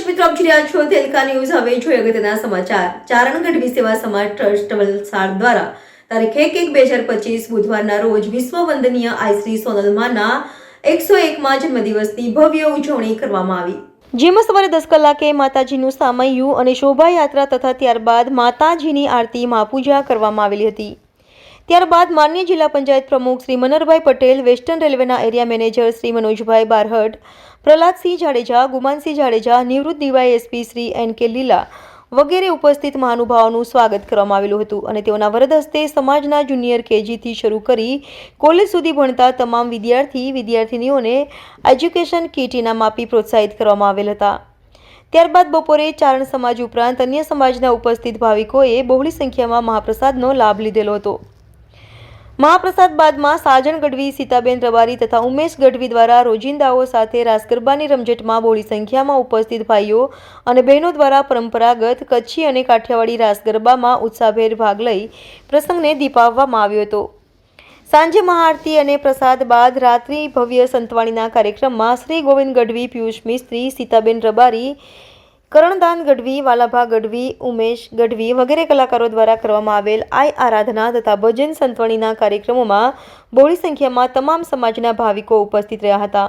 મિત્રો, આપ રહ્યા છો તેલકા ન્યૂઝ. હવે જોઈએ અગત્યના સમાચાર. ચારણગઢ ગઢવી સેવા સમાજ ટ્રસ્ટ વલસાડ દ્વારા તારીખ એક એક બે હજાર પચીસ બુધવારના રોજ વિશ્વ વંદનીય આઈશ્રી સોનલમાના એકસો એકમાં જન્મદિવસની ભવ્ય ઉજવણી કરવામાં આવી. જેમાં સવારે દસ કલાકે માતાજીનું સામૈયું અને શોભાયાત્રા તથા ત્યારબાદ માતાજીની આરતી મહાપૂજા કરવામાં આવેલી હતી. ત્યારબાદ માન્ય જિલ્લા પંચાયત પ્રમુખ શ્રી મનરભાઈ પટેલ, વેસ્ટર્ન રેલવેના એરિયા મેનેજર શ્રી મનોજભાઈ બારહટ, પ્રહલાદસિંહ જાડેજા, ગુમાનસિંહ જાડેજા, નિવૃત્ત ડીવાયએસપી શ્રી એન કે લીલા વગેરે ઉપસ્થિત મહાનુભાવોનું સ્વાગત કરવામાં આવેલું હતું અને તેઓના વરદ હસ્તે સમાજના જુનિયર કેજીથી શરૂ કરી કોલેજ સુધી ભણતા તમામ વિદ્યાર્થી, વિદ્યાર્થીનીઓને એજ્યુકેશન કીટ ઇનામ આપી પ્રોત્સાહિત કરવામાં આવેલ હતા. ત્યારબાદ બપોરે ચારણ સમાજ ઉપરાંત અન્ય સમાજના ઉપસ્થિત ભાવિકોએ બહોળી સંખ્યામાં મહાપ્રસાદનો લાભ લીધેલો હતો. મહાપ્રસાદ બાદમાં સાજણ ગઢવી, સીતાબેન રબારી તથા ઉમેશ ગઢવી દ્વારા રોજિંદાઓ સાથે રાસ ગરબાની રમઝટમાં બોળી સંખ્યામાં ઉપસ્થિત ભાઈઓ અને બહેનો દ્વારા પરંપરાગત કચ્છી અને કાઠિયાવાડી રાસ ગરબામાં ઉત્સાહભેર ભાગ લઈ પ્રસંગને દીપાવવામાં આવ્યો હતો. સાંજે મહાઆરતી અને પ્રસાદ બાદ રાત્રિ ભવ્ય સંતવાણીના કાર્યક્રમમાં શ્રી ગોવિંદ ગઢવી, પિયુષ મિસ્ત્રી, સીતાબેન રબારી કરણદાન ગઢવી, વાલાભા ગઢવી, ઉમેશ ગઢવી વગેરે કલાકારો દ્વારા કરવામાં આવેલ આઈ આરાધના તથા ભજન સંતવણીના કાર્યક્રમોમાં બહોળી સંખ્યામાં તમામ સમાજના ભાવિકો ઉપસ્થિત રહ્યા હતા.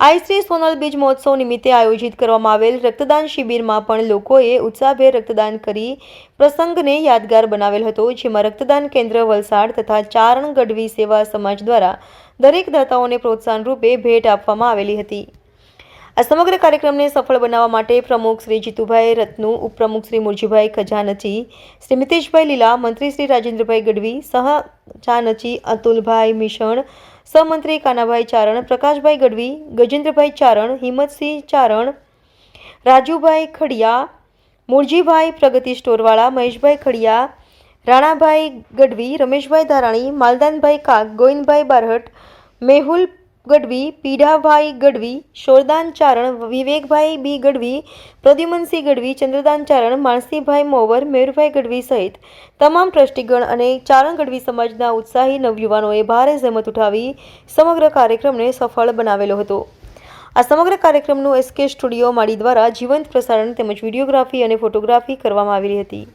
આઈશ્રી સોનલ બીજ મહોત્સવ નિમિત્તે આયોજિત કરવામાં આવેલ રક્તદાન શિબિરમાં પણ લોકોએ ઉત્સાહભેર રક્તદાન કરી પ્રસંગને યાદગાર બનાવેલ હતો, જેમાં રક્તદાન કેન્દ્ર વલસાડ તથા ચારણ ગઢવી સેવા સમાજ દ્વારા દરેક દાતાઓને પ્રોત્સાહન રૂપે ભેટ આપવામાં આવેલી હતી. આ સમગ્ર કાર્યક્રમને સફળ બનાવવા માટે પ્રમુખ શ્રી જીતુભાઈ રત્નુ, ઉપપ્રમુખ શ્રી મુરજીભાઈ ખજાનચી, શ્રી મિતેશભાઈ લીલા, મંત્રી શ્રી રાજેન્દ્રભાઈ ગઢવી, સહ ચાનચી અતુલભાઈ મિશણ, સહમંત્રી કાનાભાઈ ચારણ, પ્રકાશભાઈ ગઢવી, ગજેન્દ્રભાઈ ચારણ, હિંમતસિંહ ચારણ, રાજુભાઈ ખડિયા, મુરજીભાઈ પ્રગતિ સ્ટોરવાળા, મહેશભાઈ ખડિયા, રાણાભાઈ ગઢવી, રમેશભાઈ ધારાણી, માલદાનભાઈ કાક ગોવિંદભાઈ બારહટ, મેહુલ ગઢવી, પીઢાભાઈ ગઢવી, શોરદાન ચારણ, વિવેકભાઈ બી ગઢવી, પ્રદ્યુમનસિંહ ગઢવી, ચંદ્રદાન ચારણ, માણસીભાઈ મોવર મેરુભાઈ ગઢવી સહિત તમામ ટ્રસ્ટીગણ અને ચારણ ગઢવી સમાજના ઉત્સાહી નવયુવાનોએ ભારે જહેમત ઉઠાવી સમગ્ર કાર્યક્રમને સફળ બનાવેલો હતો. આ સમગ્ર કાર્યક્રમનું એસકે સ્ટુડિયો માળી દ્વારા જીવંત પ્રસારણ તેમજ વિડીયોગ્રાફી અને ફોટોગ્રાફી કરવામાં આવેલી હતી.